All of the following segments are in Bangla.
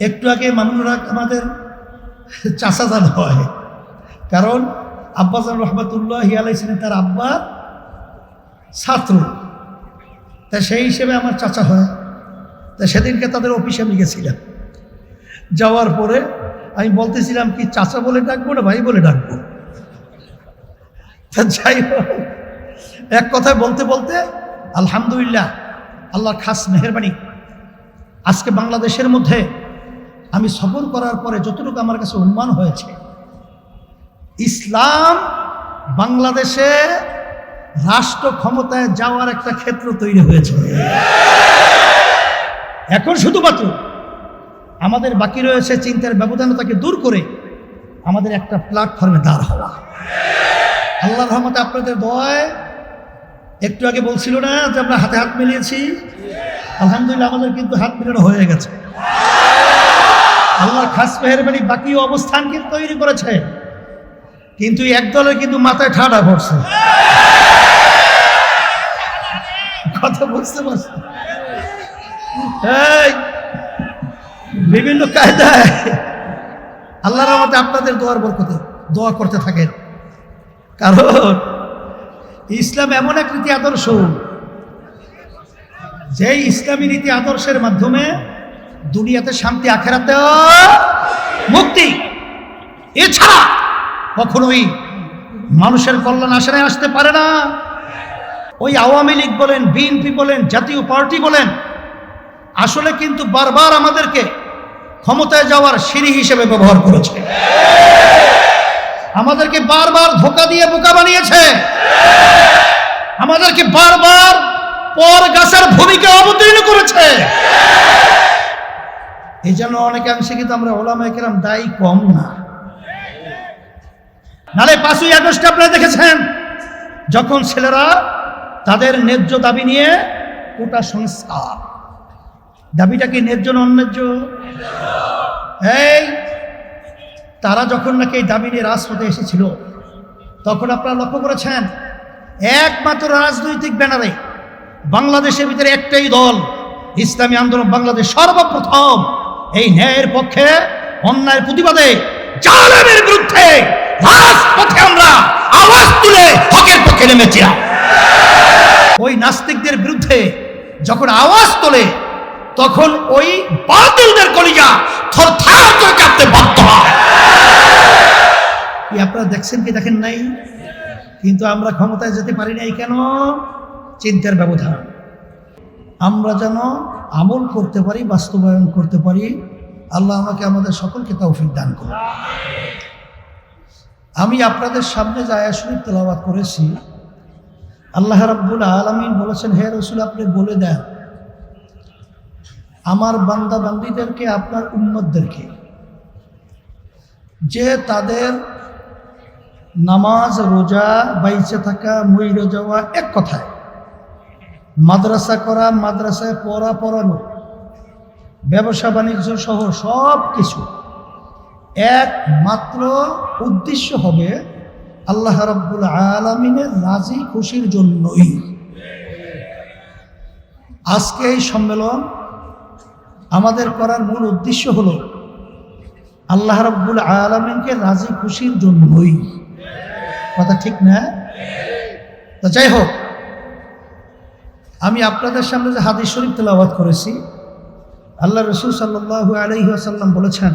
একটু আগে মামুনুরা আমাদের চাষা চাষাজান হয়। কারণ আব্বাসান রহমতুল্লাহ হিয়ালাই ছিলেন তার আব্বা ছাত্র। তা সেই হিসেবে আমার চাচা হয়। তা সেদিনকে তাদের অফিসে আমি গেছিলাম। যাওয়ার পরে আমি বলতেছিলাম কি, চাচা বলে ডাকবো না ভাই বলে ডাকবো? তা যাই এক কথায় বলতে বলতে আলহামদুলিল্লাহ, আল্লাহর খাস মেহরবানি আজকে বাংলাদেশের মধ্যে আমি সফর করার পরে যতটুকু আমার কাছে অনুমান হয়েছে, ইসলাম বাংলাদেশে রাষ্ট্র ক্ষমতায় যাওয়ার একটা ক্ষেত্র তৈরি হয়েছে। এখন শুধুমাত্র আমাদের বাকি রয়েছে চিন্তার ব্যবধানতাকে দূর করে আমাদের একটা প্ল্যাটফর্মে দাঁড় হওয়া। আল্লাহ রহমতে আপনাদের দয় একটু আগে বলছিল না যে আমরা হাতে হাত মিলিয়েছি? আলহামদুলিল্লাহ, আমাদের কিন্তু হাত মিলানো হয়ে গেছে। আল্লাহর খাস মেহরবানি বাকি অবস্থান কিন্তু তৈরি করেছে। কিন্তু এক দলের কিন্তু মাথায় ঠাডা পড়ছে। কথা বুঝতে পারছি? বিভিন্ন কায়দায় আল্লাহর রহমতে আপনাদের দোয়ার বরকতে দোয়া করতে থাকেন। কারণ ইসলাম এমন এক রীতি আদর্শ যে ইসলামী রীতি আদর্শের মাধ্যমে দুনিয়াতে শান্তি, আখেরাতে মুক্তি। এছাড়া কখনোই মানুষের কল্যাণ আশায় আসতে পারে না। ওই আওয়ামী লীগ বলেন, বিএনপি বলেন, জাতীয় পার্টি বলেন, আসলে কিন্তু বারবার আমাদেরকে ক্ষমতায় যাওয়ার সিঁড়ি হিসেবে ব্যবহার করেছে। আমাদেরকে বারবার ধোকা দিয়ে বোকা বানিয়েছে। আমাদেরকে বারবার পর গাছের ভূমিকা অবতীর্ণ করেছে। এই জন্য অনেকাংশে কিন্তু আমরা ওলামা কেরাম দায়ী কম না। নালে পাঁচই আগস্টে আপনারা দেখেছেন, যখন ছেলেরা তাদের ন্যায্য দাবি নিয়ে কোটা সংস্কার। দাবিটা কি ন্যায্য না অন্যায্য? এই, তারা যখন নাকি এই দাবি নিয়ে রাজপথে এসেছিল, তখন আপনারা লক্ষ্য করেছেন, একমাত্র রাজনৈতিক ব্যানারে বাংলাদেশের ভিতরে একটাই দল, ইসলামী আন্দোলন বাংলাদেশ সর্বপ্রথম এই ন্যায়ের পক্ষে অন্যায়ের প্রতিবাদে জালেমের বিরুদ্ধে আমরা আওয়াজ তুলে হকের পক্ষে নেমেছিলাম ওই নাস্তিকদের বিরুদ্ধে যখন আওয়াজ তোলে, তখন ওই বাতিলদের কলিজা থর থার করে কাঁপতে বাধ্য হয়। আপনারা দেখছেন কি দেখেন নাই? কিন্তু আমরা ক্ষমতায় যেতে পারি নাই কেন? চিন্তার ব্যবধান। আমরা যেন আমল করতে পারি, বাস্তবায়ন করতে পারি, আল্লাহ আমাকে আমাদের সকলকে তৌফিক দান করুন। আমি আপনাদের সামনে যে আয়া তেলাবাদ করেছি, আল্লাহ রাব্বুল আলমিন বলেছেন, হে রসুল, আপনি বলে দেন, আমার বান্দা বান্দিদেরকে আপনার উম্মতদেরকে, যে তাদের নামাজ, রোজা, বাইচে থাকা, মইরে যাওয়া এক কথায় মাদ্রাসা করা, মাদ্রাসায় পড়া, পড়ানো, ব্যবসা, বাণিজ্য সহ সব কিছু। একমাত্র উদ্দেশ্য হবে আল্লাহ রব্বুল আলমিনের রাজি খুশির জন্যই। আজকে এই সম্মেলন আমাদের করার মূল উদ্দেশ্য হলো আল্লাহ রব্বুল আলমিনকে রাজি খুশির জন্যই। কথা ঠিক না? তো যাই হোক আমি আপনাদের সামনে যে হাদিস শরীফ তেলাবাদ করেছি, আল্লাহ রসুল সাল্লু আলহিহাসাল্লাম বলেছেন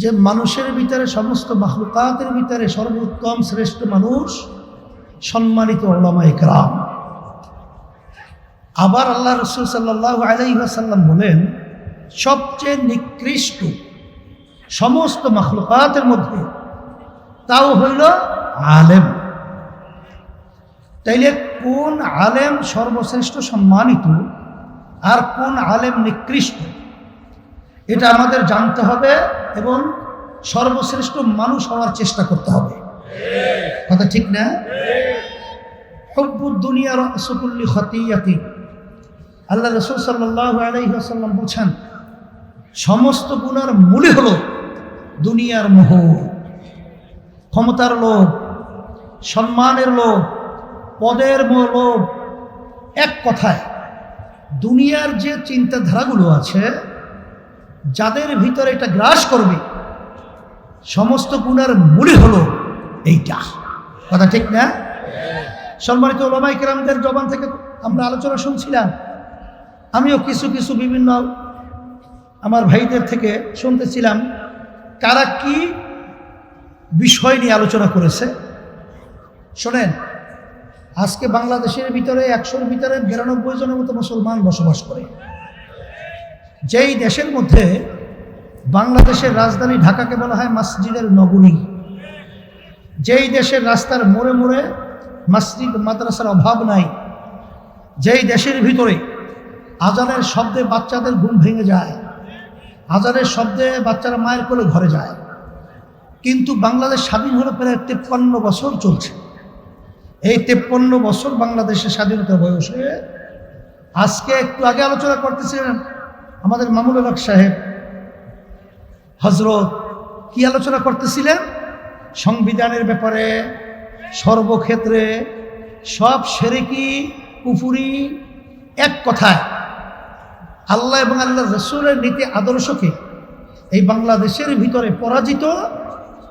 যে মানুষের ভিতরে সমস্ত মাহলুকাতের ভিতরে সর্বোত্তম শ্রেষ্ঠ মানুষ সম্মানিত ওলামা একরাম আবার আল্লাহ রসুল সাল্লাহ আলাইসাল্লাম বলেন, সবচেয়ে নিকৃষ্ট সমস্ত মাখলুকাতের মধ্যে তাও হইল আলেম। তাইলে কোন আলেম সর্বশ্রেষ্ঠ সম্মানিত আর কোন আলেম নিকৃষ্ট? এটা আমাদের জানতে হবে এবং সর্বশ্রেষ্ঠ মানুষ হওয়ার চেষ্টা করতে হবে। কথা ঠিক না? হব্বুদ দুনিয়ার সুকুল্লি খতিয়াতি। আল্লাহ রসুল সাল্লাহ বলছেন, সমস্ত গুণার মূলে হলো দুনিয়ার মোহ ক্ষমতার লোভ, সম্মানের লোভ পদের লোভ এক কথায়, দুনিয়ার যে চিন্তাধারাগুলো আছে, যাদের ভিতরে এটা গ্রাস করবে, সমস্ত গুণার মূলই হলো এইটা। কথা ঠিক না? সম্মানিত ওলামাই কেরামদের জবান থেকে আমরা আলোচনা শুনছিলাম। আমিও কিছু কিছু বিভিন্ন আমার ভাইদের থেকে শুনতেছিলাম কারা কি বিষয় নিয়ে আলোচনা করেছে? শোনেন আজকে বাংলাদেশের ভিতরে একশোর ভিতরে বিরানব্বই জনের মতো মুসলমান বসবাস করে। যেই দেশের মধ্যে বাংলাদেশের রাজধানী ঢাকাকে বলা হয় মসজিদের নগরী, যেই দেশের রাস্তার মোড়ে মোড়ে মসজিদ মাদ্রাসার অভাব নাই, যেই দেশের ভিতরে আজানের শব্দে বাচ্চাদের ঘুম ভেঙে যায়, আজানের শব্দে বাচ্চারা মায়ের কোলে ঘরে যায়, কিন্তু বাংলাদেশ স্বাধীন হলো প্রায় তেপ্পান্ন বছর চলছে। এই তেপ্পন্ন বছর বাংলাদেশের স্বাধীনতার বয়সে আজকে একটু আগে আলোচনা করতেছিলেন আমাদের মামুল হক সাহেব হজরত কি আলোচনা করতেছিলেন? সংবিধানের ব্যাপারে, সর্বক্ষেত্রে, সব সেরেকি পুফুরি এক কথায়, আল্লাহ এবং আল্লাহ রসুলের নীতি আদর্শকে এই বাংলাদেশের ভিতরে পরাজিত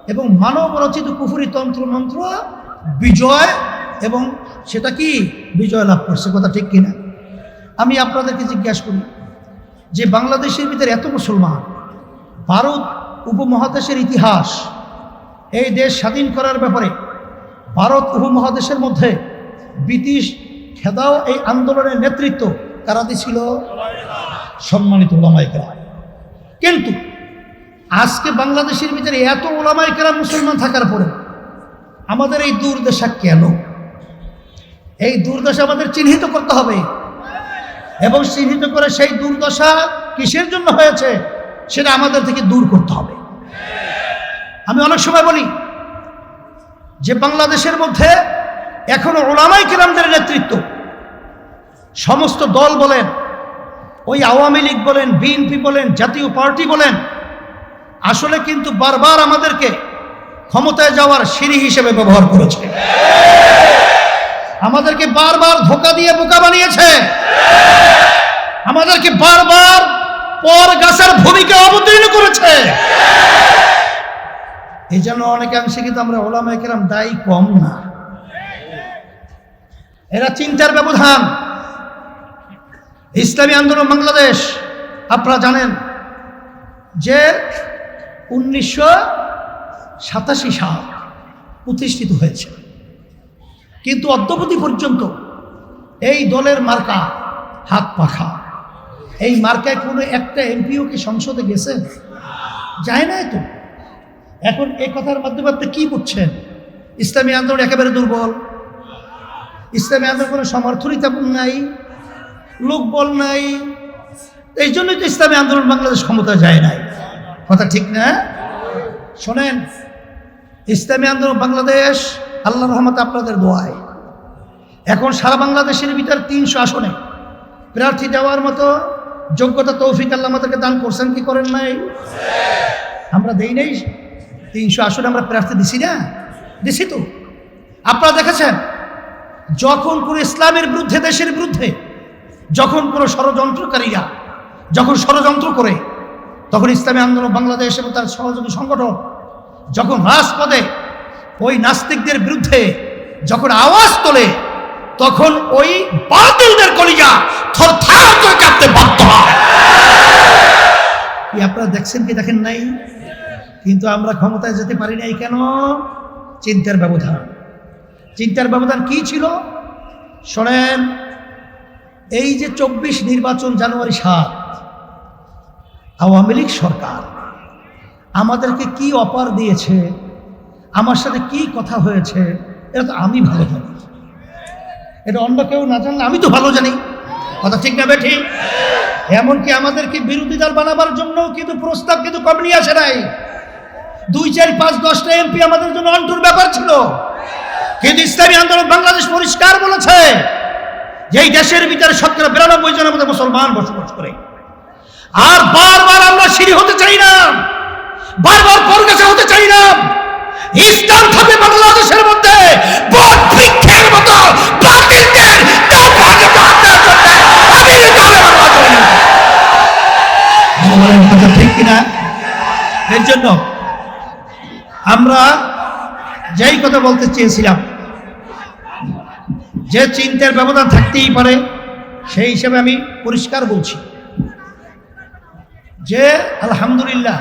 এবং মানব রচিত কুফুরি তন্ত্র মন্ত্র বিজয় এবং সেটা কি বিজয় লাভ করছে, কথা ঠিক কিনা? আমি আপনাদেরকে জিজ্ঞাসা করি যে বাংলাদেশের ভিতরে এত মুসলমান, ভারত উপমহাদেশের ইতিহাস, এই দেশ স্বাধীন করার ব্যাপারে ভারত উপমহাদেশের মধ্যে ব্রিটিশ খেদাও এই আন্দোলনের নেতৃত্ব কারা দিছিল? সম্মানিত ওলামাইকেরা কিন্তু আজকে বাংলাদেশের ভিতরে এত ওলামাইকেরা মুসলমান থাকার পরে আমাদের এই দুর্দশা কেন? এই দুর্দশা আমাদের চিহ্নিত করতে হবে। এবং চিহ্নিত করে সেই দুর্দশা কিসের জন্য হয়েছে সেটা আমাদের থেকে দূর করতে হবে। আমি অনেক সময় বলি যে বাংলাদেশের মধ্যে এখনও ওলামাই কিরামদের নেতৃত্ব, সমস্ত দল বলেন, ওই আওয়ামী লীগ বলেন, বিএনপি বলেন, জাতীয় পার্টি বলেন, আসলে কিন্তু বারবার আমাদেরকে ক্ষমতায় যাওয়ার সিঁড়ি হিসেবে ব্যবহার করেছে। আমাদেরকে বারবার ধোকা দিয়ে বোকা বানিয়েছে। আমাদেরকে বারবার পর গাছের ভূমিকা অবতীর্ণ করেছে। এই জন্য অনেকাংশে কিন্তু আমরা ওলামা কেরাম দায়ী কম না। এরা চিন্তার ব্যবধান। ইসলামী আন্দোলন বাংলাদেশ, আপনারা জানেন যে উনিশশো সাতাশি সাল প্রতিষ্ঠিত হয়েছে। কিন্তু অদ্যবধি পর্যন্ত এই দলের মার্কা হাত পাখা। এই মার্কায় কোনো একটা এমপিও কি সংসদে গেছে? যায় না তো। এখন এই কথার মাধ্যমে আপনি কী বুঝছেন? ইসলামী আন্দোলন একেবারে দুর্বল। ইসলামী আন্দোলন কোনো সমর্থনই তেমন নাই লোকবল নাই। এই জন্যই তো ইসলামী আন্দোলন বাংলাদেশ ক্ষমতা যায় নাই। কথা ঠিক না? শোনেন, ইসলামী আন্দোলন বাংলাদেশ আল্লাহ রহমত আপনাদের দোয়ায়। এখন সারা বাংলাদেশের ভিতর তিনশো আসনে প্রার্থী দেওয়ার মতো যোগ্যতা তৌফিক আল্লাহ আমাদেরকে দান করছেন, কি করেন নাই? আমরা দেই নাই। তিনশো আসনে আমরা প্রার্থী দিছি না? দিছি তো। আপনারা দেখেছেন, যখন কোনো ইসলামের বিরুদ্ধে, দেশের বিরুদ্ধে, যখন কোনো ষড়যন্ত্রকারীরা যখন ষড়যন্ত্র করে, তখন ইসলামী আন্দোলন বাংলাদেশ এবং তার সহযোগী সংগঠন যখন রাজপদে ওই নাস্তিকদের বিরুদ্ধে যখন আওয়াজ তোলে, তখন ওই বাতিলদের কলিজা থর থার করে কাঁপতে বাধ্য হয়। কি আপনারা দেখছেন কি দেখেন নাই? কিন্তু আমরা ক্ষমতায় যেতে পারি নাই কেন? চিন্তার ব্যবধান। চিন্তার ব্যবধান কি ছিল? শোনেন, এই যে চব্বিশ নির্বাচন জানুয়ারি সাত, আওয়ামী লীগ সরকার আমাদেরকে কি অপার দিয়েছে? আমার সাথে কি কথা হয়েছে, এটা তো আমি ভালো জানি। এটা অন্য কেউ না জানলে আমি তো ভালো জানি। কথা ঠিক না বেঠি? এমনকি আমাদেরকে বিরোধী দল বানাবার জন্য কিন্তু প্রস্তাব কিন্তু কম নিয়ে আসে নাই। দুই, চার, পাঁচ, দশটা এমপি আমাদের জন্য অন্টুর ব্যাপার ছিল। কিন্তু ইসলামী আন্দোলন বাংলাদেশ পরিষ্কার বলেছে যে এই দেশের ভিতরে শতকরা বিরানব্বই জনের মধ্যে মুসলমান বসবাস করে। আর বারবার আমরা সিঁড়ি হতে চাই না। বারবার পরগাছা হতে চাই না। থাকবে বাংলাদেশের মধ্যে। এর জন্য আমরা যেই কথা বলতে চেয়েছিলাম, যে চিন্তার ব্যবধান থাকতেই পারে, সেই হিসেবে আমি পরিষ্কার বলছি যে আলহামদুলিল্লাহ,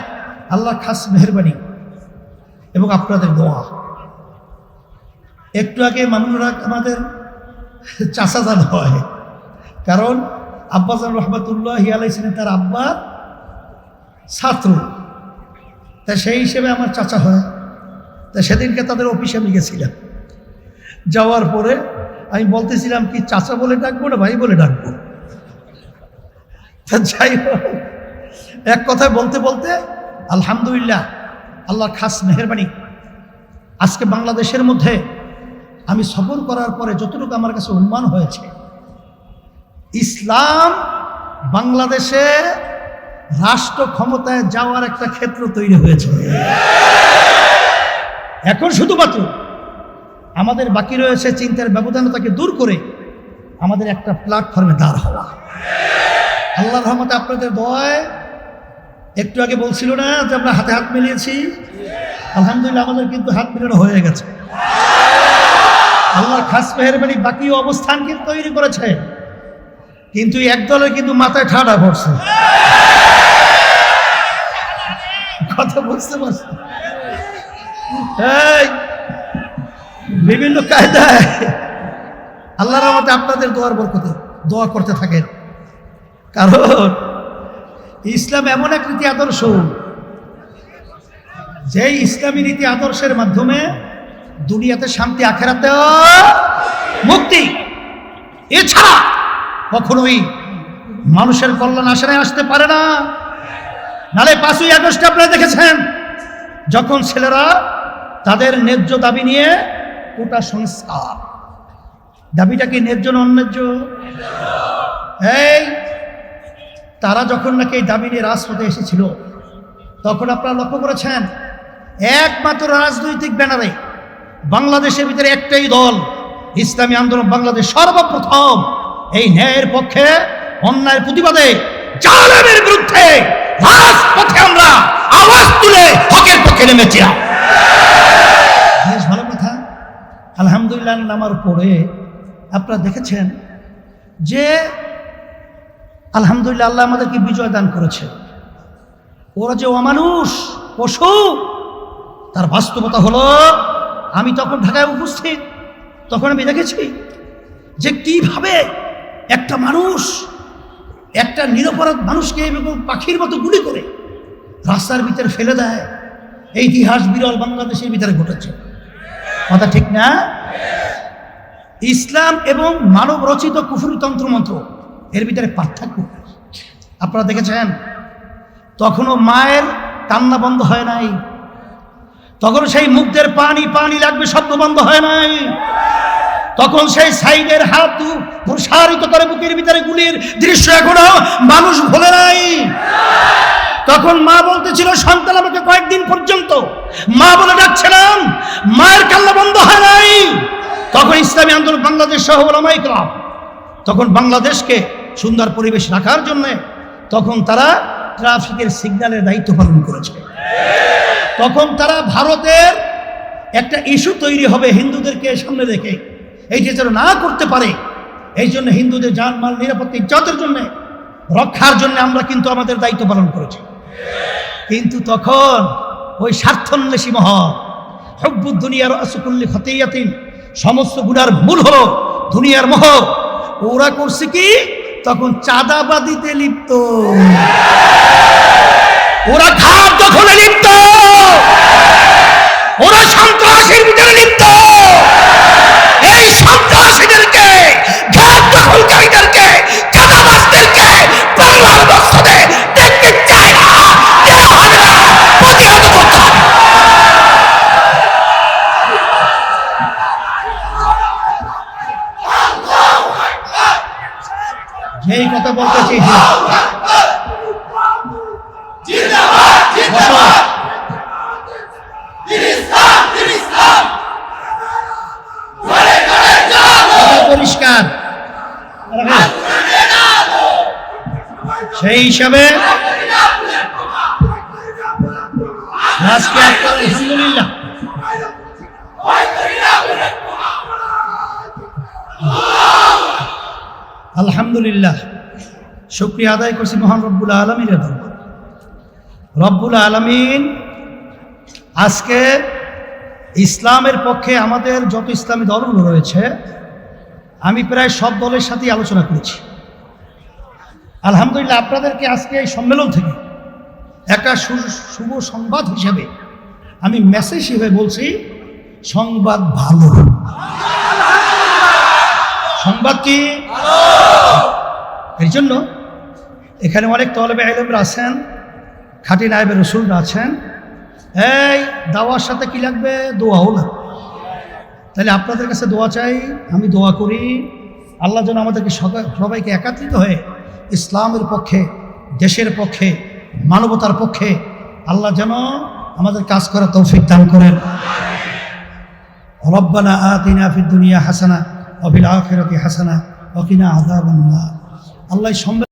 আল্লাহ খাস মেহরবানি। এবং আপনাদের দোয়া। একটু আগে মামুনুরা আমাদের চাষাজান হয়। কারণ আব্বাজান রহমতুল্লাহ হিয়ালাই ছিলেন তার আব্বা ছাত্র। তা সেই হিসেবে আমার চাচা হয়। তা সেদিনকে তাদের অফিসে আমি গেছিলাম। যাওয়ার পরে আমি বলতেছিলাম কি, চাচা বলে ডাকবো না ভাই বলে ডাকবো? তা যাই হোক, এক কথায় বলতে বলতে আলহামদুলিল্লাহ আল্লাহর খাস মেহরবানি। আজকে বাংলাদেশের মধ্যে আমি সফর করার পরে যতটুকু আমার কাছে অনুমান হয়েছে, ইসলাম বাংলাদেশে রাষ্ট্র ক্ষমতায় যাওয়ার একটা ক্ষেত্র তৈরি হয়েছে। এখন শুধুমাত্র আমাদের বাকি রয়েছে চিন্তার ব্যবধানতাকে দূর করে আমাদের একটা প্ল্যাটফর্মে দাঁড় হওয়া। আল্লাহ রহমতে আপনাদের দয় একটু আগে বলছিল না যে আমরা হাতে হাত মিলিয়েছি। আলহামদুলিল্লাহ আমাদের কিন্তু হাত মিলানো হয়ে গেছে। আল্লাহর খাস মেহরবানি বাকি অবস্থান কিন্তু তৈরি করেছে। কিন্তু এক দলের কিন্তু মাথায় ঠাডা পড়ছে। কথা বুঝতে পারছি? বিভিন্ন কায়দায় আল্লাহর রহমতে আপনাদের দোয়ার বরকতে দোয়া করতে থাকেন। কারণ ইসলাম এমন এক রীতি আদর্শ। যে ইসলামী নীতি আদর্শের মাধ্যমে দুনিয়াতে শান্তি, আখেরাতে মুক্তি। এছাড়া কখনোই মানুষের কল্যাণ আশায় আসতে পারে না। নালে পাঁচই আগস্ট আপনারা দেখেছেন, যখন ছেলেরা তাদের ন্যায্য দাবি নিয়ে কোটা সংস্কার। দাবিটা কি ন্যায্য না অন্যায্য? এই তারা যখন নাকি এই দাবি নিয়ে রাজপথে এসেছিল, তখন আপনারা লক্ষ্য করেছেন, একমাত্র রাজনৈতিক ব্যানারে বাংলাদেশের ভিতরে একটাই দল, ইসলামী আন্দোলন বাংলাদেশ সর্বপ্রথম এই ন্যায়ের পক্ষে অন্যায়ের প্রতিবাদে জালেমের বিরুদ্ধে রাজপথে আমরা আওয়াজ তুলে হকের পক্ষে নেমেছিলাম বেশ ভালো কথা। আলহামদুলিল্লাহ নামার পরে আপনারা দেখেছেন যে আলহামদুলিল্লাহ, আল্লাহ আমাদেরকে বিজয় দান করেছে। ওরা যে অমানুষ, পশু, তার বাস্তবতা হলো, আমি তখন ঢাকায় উপস্থিত, তখন আমি দেখেছি যে কীভাবে একটা মানুষ, একটা নিরপরাধ মানুষকে এরকম পাখির মতো গুলি করে রাস্তার ভিতরে ফেলে দেয়। এই ইতিহাস বিরল বাংলাদেশের ভিতরে ঘটেছে। কথা ঠিক না? ইসলাম এবং মানব রচিত কুফুরি তন্ত্রমন্ত্র এর ভিতরে পার্থক্য আপনারা দেখেছেন? তখনও মায়ের কান্না বন্ধ হয় নাই। তখন সেই মুখদের পানি পানি লাগবে, শব্দ বন্ধ হয় নাই। তখন সেই সাইডের হাত প্রসারিত করে বুকের ভিতরে গুলির দৃশ্য এখনও মানুষ ভোলে নাই। তখন মা বলতেছিল, সন্তান আমাকে কয়েকদিন পর্যন্ত মা বলে ডাকছিলাম মায়ের কান্না বন্ধ হয় নাই। তখন ইসলামী আন্দোলন বাংলাদেশ সহ ওলামাই ক্লাব তখন বাংলাদেশকে সুন্দর পরিবেশ রাখার জন্য তখন তারা ট্রাফিকের সিগন্যালের দায়িত্ব পালন করেছে। তখন তারা ভারতের একটা ইস্যু তৈরি হবে হিন্দুদেরকে সামনে রেখে। এই যে যেন না করতে পারে, এই জন্য হিন্দুদের জানমাল নিরাপত্তা ইজ্জতের জন্য, রক্ষার জন্য আমরা কিন্তু আমাদের দায়িত্ব পালন করেছি। কিন্তু তখন ওই স্বার্থন্বেষী মহ হব্বু দুনিয়ার আসুকুল্লি খতিয়াতিন, সমস্ত গুণার মূল হলো দুনিয়ার মোহ ওরা করছে কি? তখন চাঁদাবাদিতে লিপ্ত। ওরা ঘাট দখলে লিপ্ত। ওরা সন্ত্রাসের যেই কথা বলতে চেয়েছিলাম পরিষ্কার। সেই হিসাবে আজকে আলহামদুলিল্লাহ। আলহামদুলিল্লাহ, শুক্রিয়া আদায় করছি মহান রব্বুল আলমিনের দরবার। রব্বুল আলমিন আজকে ইসলামের পক্ষে আমাদের যত ইসলামী দলগুলো রয়েছে, আমি প্রায় সব দলের সাথেই আলোচনা করেছি। আলহামদুলিল্লাহ, আপনাদেরকে আজকে এই সম্মেলন থেকে একটা শুভ সংবাদ হিসেবে আমি মেসেজ হিসেবে বলছি, সংবাদ ভালো। সংবাদ কি? এর জন্য এখানে অনেক তলবে আলমরা আছেন, খাটি নায়েবের রসুলরা আছেন। এই দাওয়ার সাথে কি লাগবে? দোয়াও লাগবে। তাহলে আপনাদের কাছে দোয়া চাই, আমি দোয়া করি। আল্লাহ যেন আমাদেরকে সবাই- সবাইকে একাত্রিত হয়ে ইসলামের পক্ষে, দেশের পক্ষে, মানবতার পক্ষে আল্লাহ যেন আমাদের কাজ করার তৌফিক দান করেন। রব্বানা আতিনা ফিদ দুনিয়া হাসানা। অবিল আখেরতি হাসানা অকিনা নার আল্লাহ সম্ভব